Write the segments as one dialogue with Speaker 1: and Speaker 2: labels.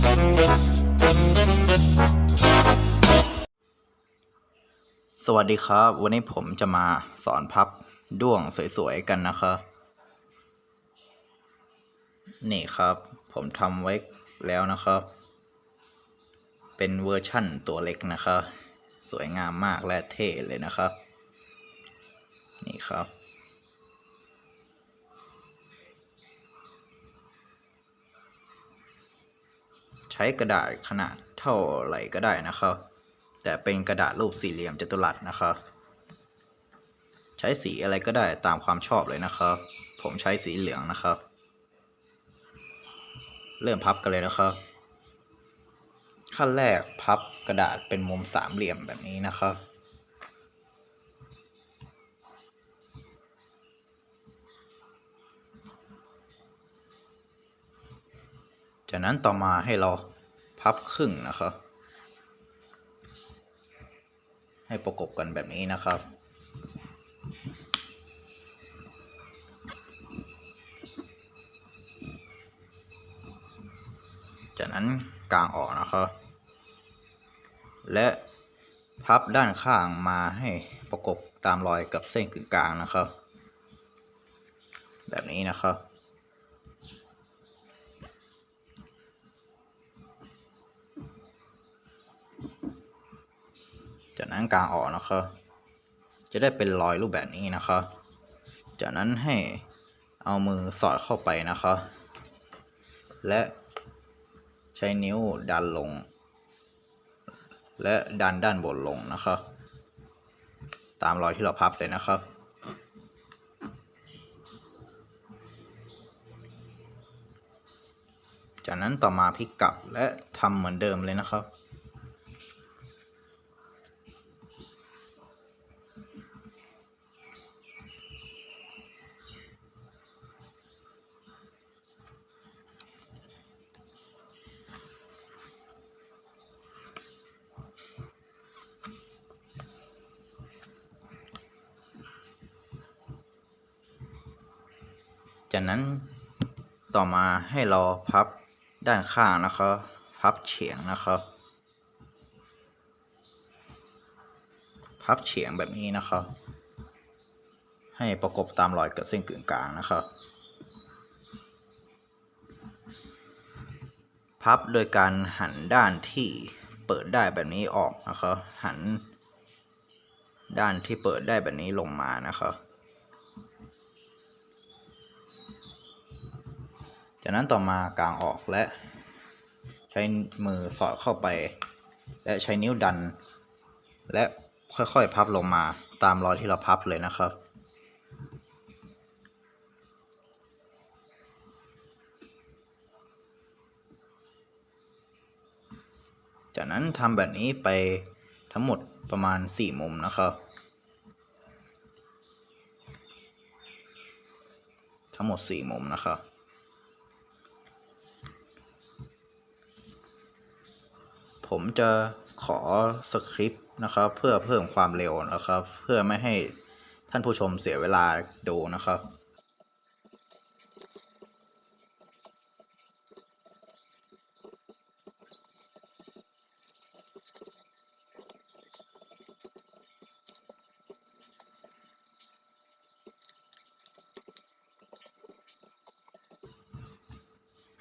Speaker 1: สวัสดีครับ วันนี้ผมจะมาสอนพับด้วงสวยๆกันนะครับนี่ครับ ผมทำไว้แล้วนะครับ เป็นเวอร์ชั่นตัวเล็กนะครับ สวยงามมากและเท่เลยนะครับ นี่ครับ ช้กระดาษขนาดเท่าไหร่ก็ได้นะครับ แต่เป็นกระดาษรูปสี่เหลี่ยมจัตุรัสนะครับ ใช้สีอะไรก็ได้ตามความชอบเลยนะครับ ผมใช้สีเหลืองนะครับ เริ่มพับกันเลยนะครับ ขั้นแรกพับกระดาษเป็นมุมสามเหลี่ยมแบบนี้นะครับ จากนั้นต่อมาให้เราพับครึ่งนะครับ ให้ประกบกันแบบนี้นะครับ จากนั้นกางออกนะครับ และพับด้านข้างมาให้ประกบตามรอยกับเส้นกึ่งกลางนะครับ แบบนี้นะครับ จากนั้นกลางออกนะครับ จะได้เป็นรอยรูปแบบนี้นะครับจากนั้นให้เอามือสอดเข้าไปนะครับ และใช้นิ้วดันลง และดันด้านบนลงนะครับ ตามรอยที่เราพับเลยนะครับจากนั้นต่อมาพลิกกลับและทำเหมือนเดิมเลยนะครับ จากนั้นต่อมาให้เราพับด้านข้างนะครับ พับเฉียงนะครับ พับเฉียงแบบนี้นะครับ ให้ประกบตามรอยกับเส้นกึ่งกลางนะครับ พับโดยการหันด้านที่เปิดได้แบบนี้ออกนะครับ หัน ด้านที่เปิดได้แบบนี้ลงมานะครับ จากนั้นต่อมากางออกและ ใช้มือสอดเข้าไป และใช้นิ้วดัน และค่อยๆพับลงมาตามรอยที่เราพับเลยนะครับ จากนั้นทำแบบนี้ไปทั้งหมดประมาณ 4 มุมนะครับทั้งหมด 4 มุมนะครับ ผมจะขอสคริปต์นะครับ เพื่อเพิ่มความเร็วนะครับ เพื่อไม่ให้ท่านผู้ชมเสียเวลาดูนะครับ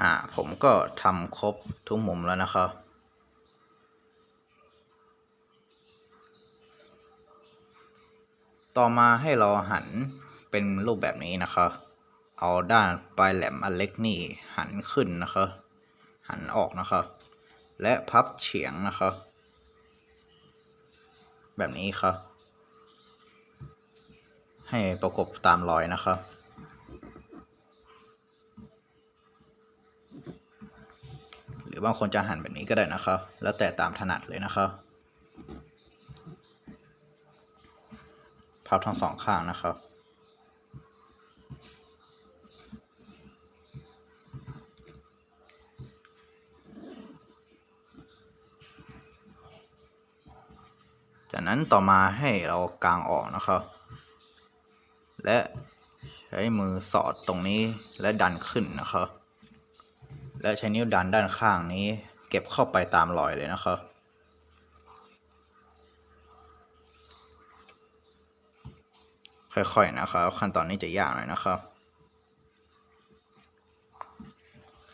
Speaker 1: อ่าผมก็ทำครบทุกมุมแล้วนะครับ ต่อมาให้เราหันเป็นรูปแบบนี้นะครับ เอาด้านปลายแหลมอันเล็กนี่หันขึ้นนะครับหันออกนะครับ และพับเฉียงนะครับ แบบนี้ครับ ให้ประกบตามรอยนะครับหรือบางคนจะหั่นแบบนี้ก็ได้นะครับ แล้วแต่ตามถนัดเลยนะครับ พับทั้งสองข้างนะครับ จากนั้นต่อมาให้เรากางออกนะครับ และใช้มือสอดตรงนี้และดันขึ้นนะครับ และใช้นิ้วดันด้านข้างนี้ เก็บเข้าไปตามรอยเลยนะครับ ค่อยๆนะครับ ขั้นตอนนี้จะยากหน่อยนะครับ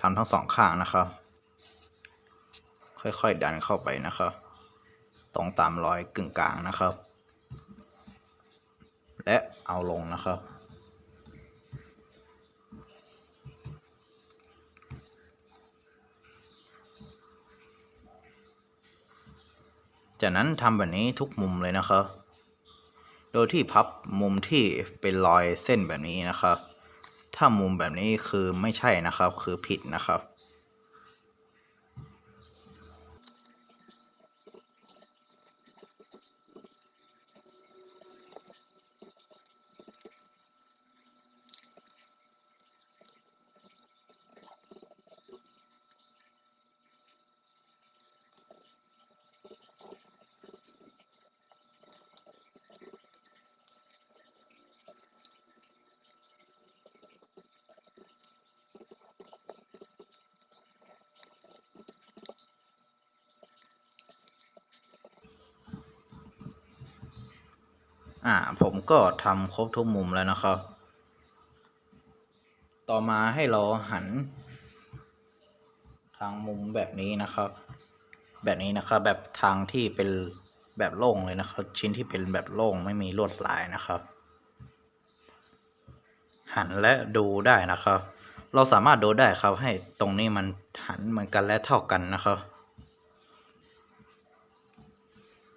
Speaker 1: ทำทั้งสองข้างนะครับ ค่อยๆดันเข้าไปนะครับ ตรงตามรอยกึ่งกลางนะครับ และเอาลงนะครับจากนั้นทำแบบนี้ทุกมุมเลยนะครับ โดยที่พับมุมที่เป็นรอยเส้นแบบนี้นะครับ ถ้ามุมแบบนี้คือไม่ใช่นะครับ คือผิดนะครับ อ่าผมก็ทำครบทุกมุมแล้วนะครับ ต่อมาให้เราหัน ทางมุมแบบนี้นะครับ แบบนี้นะครับแบบทางที่เป็นแบบโล่งเลยนะครับ ชิ้นที่เป็นแบบโล่งไม่มีลวดลายนะครับ หันและดูได้นะครับ เราสามารถดูได้ครับให้ตรงนี้มันหันเหมือนกันและเท่ากันนะครับ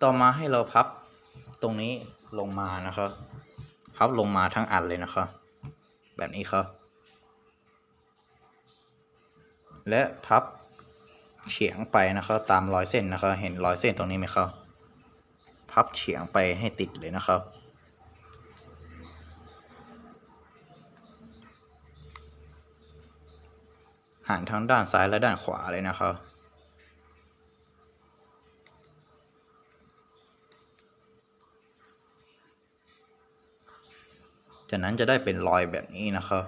Speaker 1: ต่อมาให้เราพับตรงนี้ ลงมานะครับพับลงมาทั้งอันเลยนะครับ แบบนี้ครับ และพับเฉียงไปนะครับ ตามรอยเส้นนะครับ เห็นรอยเส้นตรงนี้ไหมครับ พับเฉียงไปให้ติดเลยนะครับ หันทั้งด้านซ้ายและด้านขวาเลยนะครับ จากนั้นจะได้เป็นรอยแบบนี้นะครับ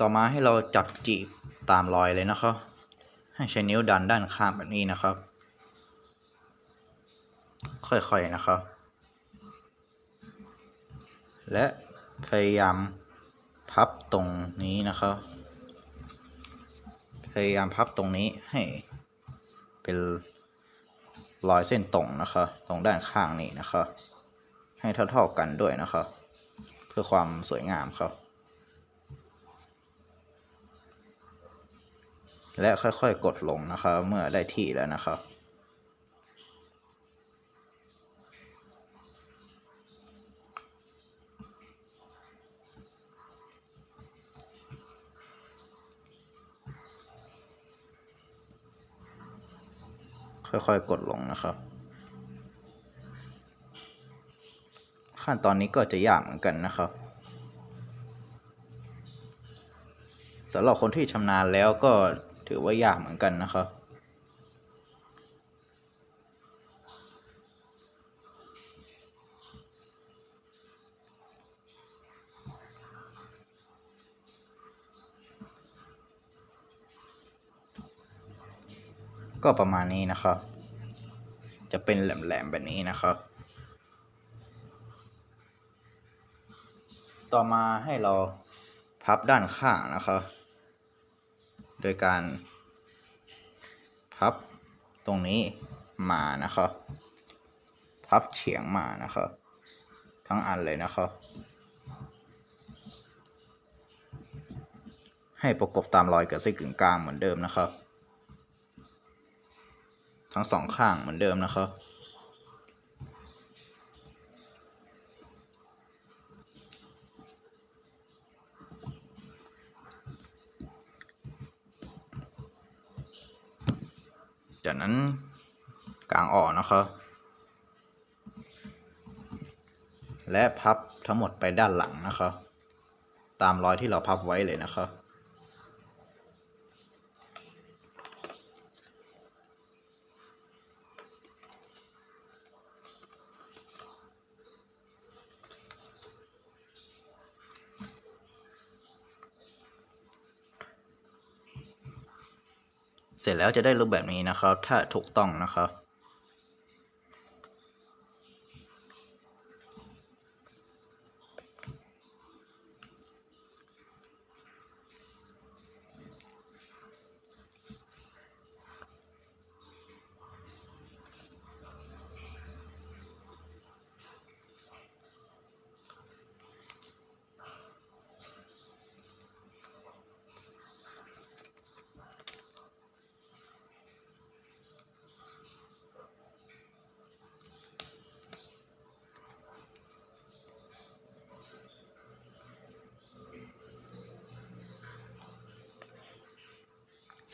Speaker 1: ต่อมาให้เราจับจีบตามรอยเลยนะครับ ให้ใช้นิ้วดันด้านข้างแบบนี้นะครับ ค่อยๆนะครับ และพยายามพับตรงนี้นะครับ พยายามพับตรงนี้ให้เป็นรอยเส้นตรงนะครับ ตรงด้านข้างนี้นะครับให้เท่าๆกันด้วยนะครับ พื่อความสวยงามครับ และค่อยๆกดลงนะครับเมื่อได้ที่แล้วนะครับ ค่อยๆกดลงนะครับ ขั้นตอนนี้ก็จะยากเหมือนกันนะครับสำหรับคนที่ชำนาญแล้วก็ถือว่ายากเหมือนกันนะครับก็ประมาณนี้นะครับ จะเป็นแหลมๆแบบนี้นะครับ ต่อมาให้เราพับด้านข้างนะครับ โดยการ พับตรงนี้มานะครับ พับเฉียงมานะครับ ทั้งอันเลยนะครับ ให้ประกบตามรอยกับเส้นกึ่งกลางเหมือนเดิมนะครับ ทั้งสองข้างเหมือนเดิมนะครับ จากนั้นกางออกนะครับ และพับทั้งหมดไปด้านหลังนะครับ ตามรอยที่เราพับไว้เลยนะครับ เสร็จแล้วจะได้รูปแบบนี้นะครับ ถ้าถูกต้องนะครับ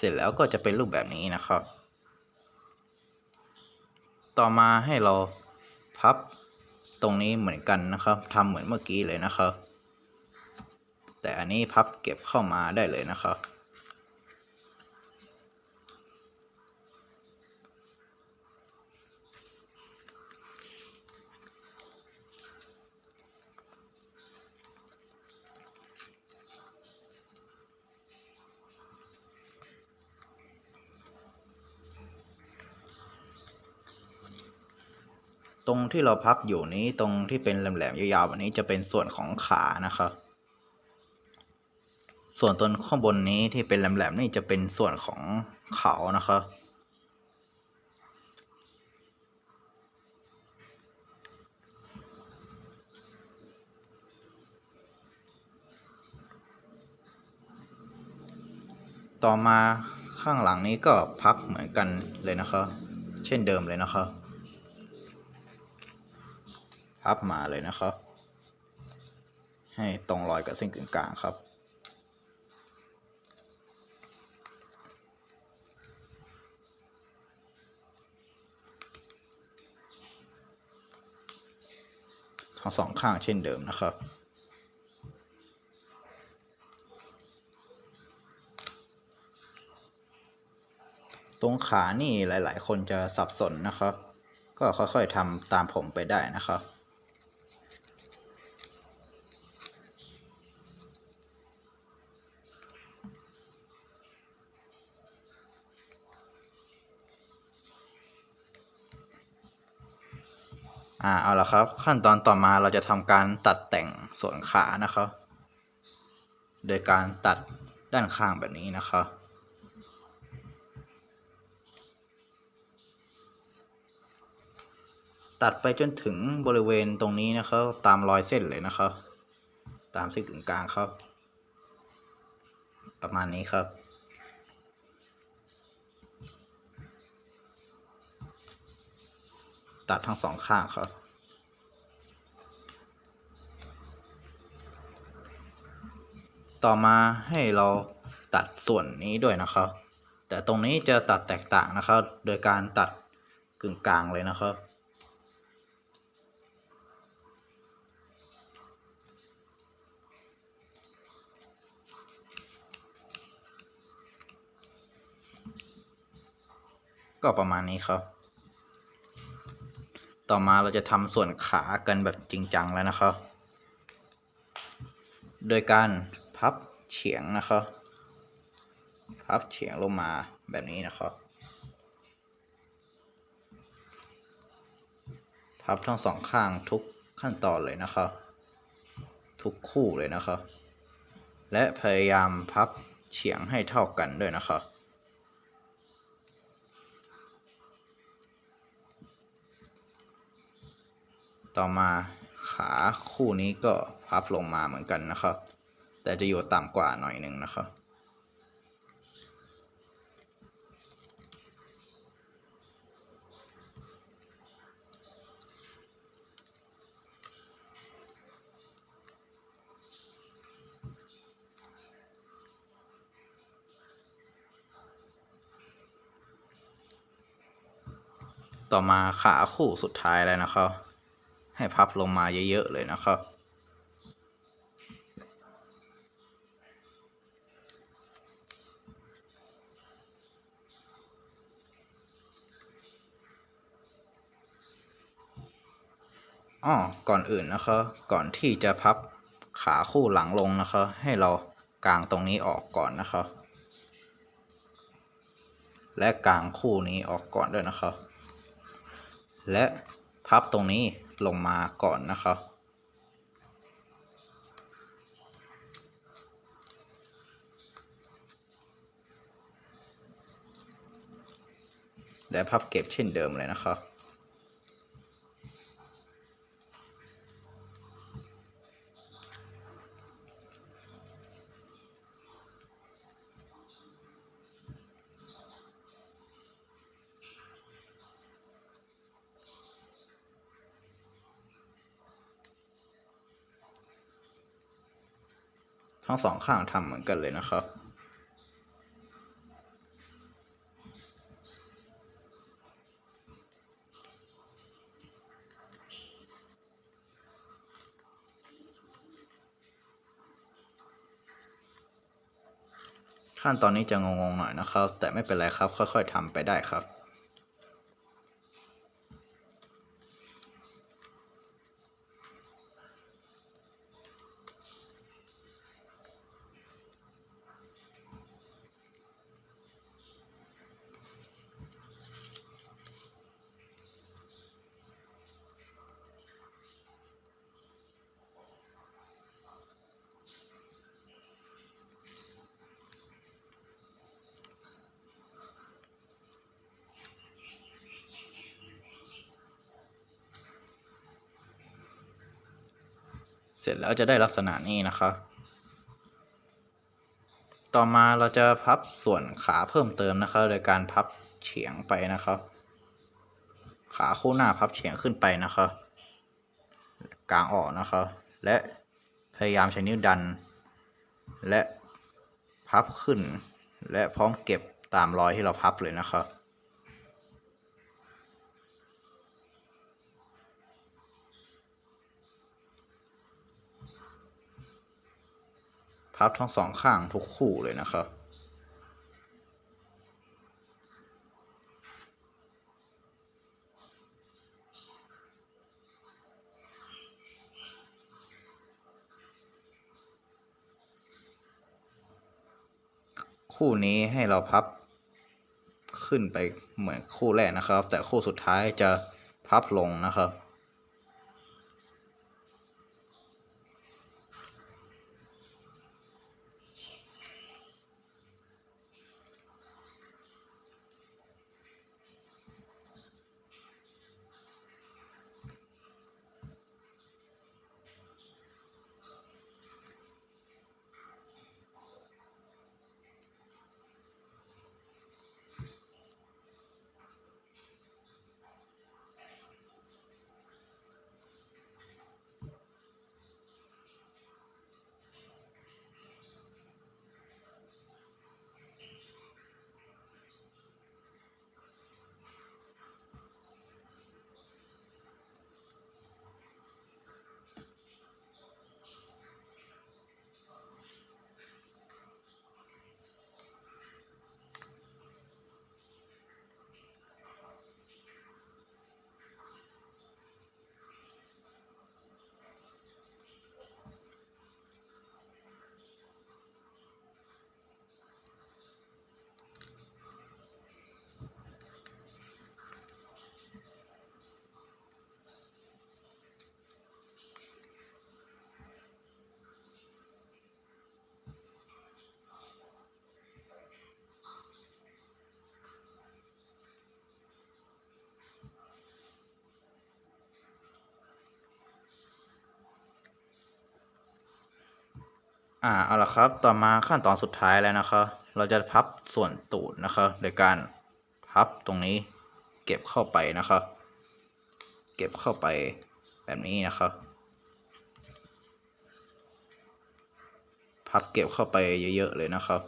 Speaker 1: เสร็จแล้วก็จะเป็นรูปแบบนี้นะครับ ต่อมาให้เราพับตรงนี้เหมือนกันนะครับทำเหมือนเมื่อกี้เลยนะครับ แต่อันนี้พับเก็บเข้ามาได้เลยนะครับ รงที่เราพับอยู่นี้ตรงที่เป็นแหลมๆยาวๆแบบนี้จะเป็นส่วนของขานะครับ ส่วนต้นข้างบนนี้ที่เป็นแหลมๆนี่จะเป็นส่วนของเขานะครับต่อมาข้างหลังนี้ก็พับเหมือนกันเลยนะครับ เช่นเดิมเลยนะครับ พับมาเลยนะครับ ให้ตรงรอยกับเส้นกึ่งกลางครับ ทั้งสองข้างเช่นเดิมนะครับตรงขานี่หลาย ๆ คนจะสับสนนะครับ ก็ค่อย ๆทำตามผมไปได้นะครับ อ่าเอาละครับ ขั้นตอนต่อมาเราจะทำการตัดแต่งส่วนขานะครับ โดยการตัดด้านข้างแบบนี้นะครับตัดไปจนถึงบริเวณตรงนี้นะครับ ตามรอยเส้นเลยนะครับ ตามเส้นกึ่งกลางครับ ประมาณนี้ครับ ตัดทั้งสองข้างครับ ต่อมาให้เราตัดส่วนนี้ด้วยนะครับ แต่ตรงนี้จะตัดแตกต่างนะครับ โดยการตัดกึ่งกลางเลยนะครับก็ประมาณนี้ครับ ต่อมาเราจะทำส่วนขากันแบบจริงจังแล้วนะครับ โดยการพับเฉียงนะครับ พับเฉียงลงมาแบบนี้นะครับ พับทั้งสองข้างทุกขั้นตอนเลยนะครับ ทุกคู่เลยนะครับ และพยายามพับเฉียงให้เท่ากันด้วยนะครับ ต่อมาขาคู่นี้ก็พับลงมาเหมือนกันนะครับ แต่จะอยู่ต่ำกว่าหน่อยหนึ่งนะครับต่อมาขาคู่สุดท้ายแล้วนะครับ ให้พับลงมาเยอะ ๆ เลยนะครับอ้อก่อนอื่นนะครับ ก่อนที่จะพับขาคู่หลังลงนะครับ ให้เรากางตรงนี้ออกก่อนนะครับ และกางคู่นี้ออกก่อนด้วยนะครับ และพับตรงนี้ ลงมาก่อนนะครับ และพับเก็บเช่นเดิมเลยนะครับ ทั้งสองข้างทำเหมือนกันเลยนะครับ ขั้นตอนนี้จะงงๆหน่อยนะครับ แต่ไม่เป็นไรครับ ค่อยๆทำไปได้ครับ เสร็จแล้วจะได้ลักษณะนี้นะครับต่อมาเราจะพับส่วนขาเพิ่มเติมนะครับโดยการพับเฉียงไปนะครับ ขาคู่หน้าพับเฉียงขึ้นไปนะครับกางออกนะครับและพยายามใช้นิ้วดัน และพับขึ้น และพร้อมเก็บตามรอยที่เราพับเลยนะครับ พับทั้งสองข้างทุกคู่เลยนะครับ คู่นี้ให้เราพับขึ้นไปเหมือนคู่แรกนะครับ แต่คู่สุดท้ายจะพับลงนะครับ อ่าเอาละครับ ต่อมาขั้นตอนสุดท้ายแล้วนะครับเราจะพับส่วนตูดนะครับโดยการพับตรงนี้เก็บเข้าไปนะครับเก็บเข้าไปแบบนี้นะครับพับเก็บเข้าไปเยอะๆเลยนะครับ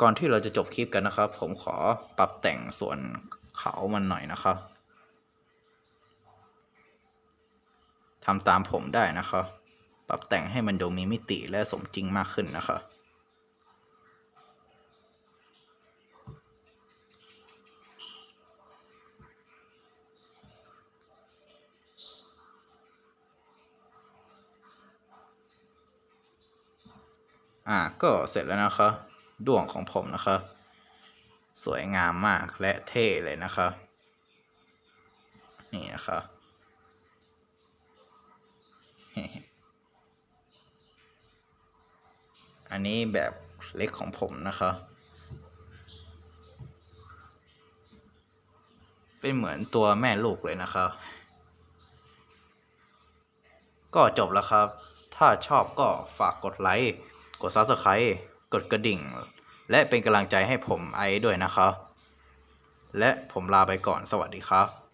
Speaker 1: ก่อนที่เราจะจบคลิปกันนะครับ ผมขอปรับแต่งส่วนเขามันหน่อยนะครับทำตามผมได้นะครับ ปรับแต่งให้มันดูมีมิติและสมจริงมากขึ้นนะครับอ่าก็เสร็จแล้วนะครับ ด้วงของผมนะคะสวยงามมากและเท่เลยนะคะนี่นะคะอันนี้แบบเล็กของผมนะคะเป็นเหมือนตัวแม่ลูกเลยนะคะก็จบแล้วครับ ถ้าชอบก็ฝากกดไลค์ กด Subscribe กดกระดิ่ง และเป็นกำลังใจให้ผมไอซ์ด้วยนะครับ และผมลาไปก่อนสวัสดีครับ